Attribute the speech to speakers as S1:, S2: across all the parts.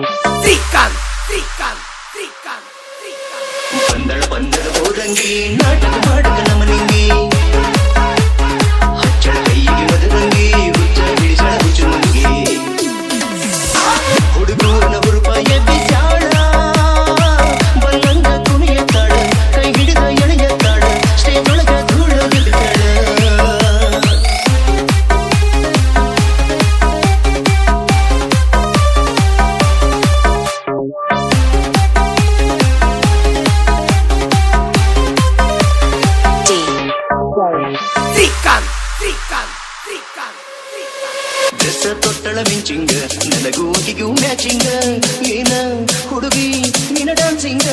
S1: ஸ்ரீகாந்த் ஸ்ரீகாந்த் ஸ்ரீகாந்த் ஸ்ரீகாந்த்
S2: பந்தள பந்தள போதங்கி நாட்டுக்கு பாடுங்க ಡ್ರೆಸ್ ತೊಟ್ಟಳ ಮಿಂಚಿಂಗ ನನಗೂ ಆಕೆಗೂ ಮ್ಯಾಚಿಂಗ ಏನ ಹುಡುಗಿ ನಿನ ಡ್ಯಾನ್ಸಿಂಗ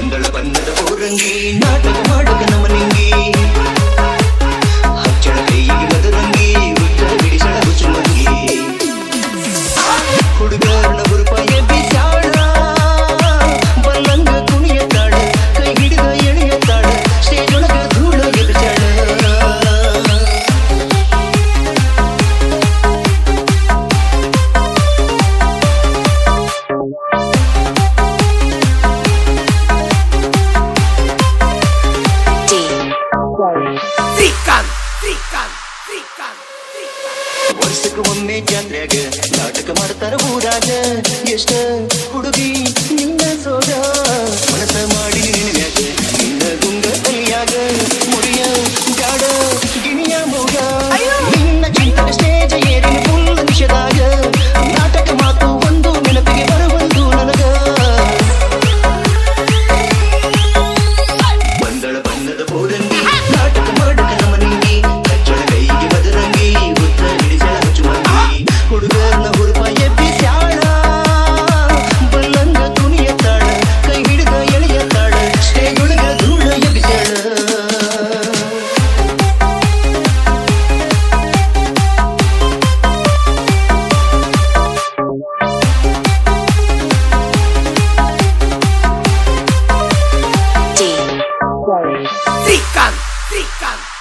S2: பந்தள பந்தள போரங்கி நாடகம் ஆடுக நம்ம நீங்கி.
S1: ಶ್ರೀಕಾಂತ್ ಶ್ರೀಕಾಂತ್ ಶ್ರೀಕಾಂತ್
S2: ವರ್ಷಕ್ಕೆ ಒಮ್ಮೆ ಜಾತ್ರೆಯಾಗ ನಾಟಕ ಮಾಡ್ತಾರ ಊರಾಗ. ಎಷ್ಟ ಹುಡುಗಿ
S1: pican.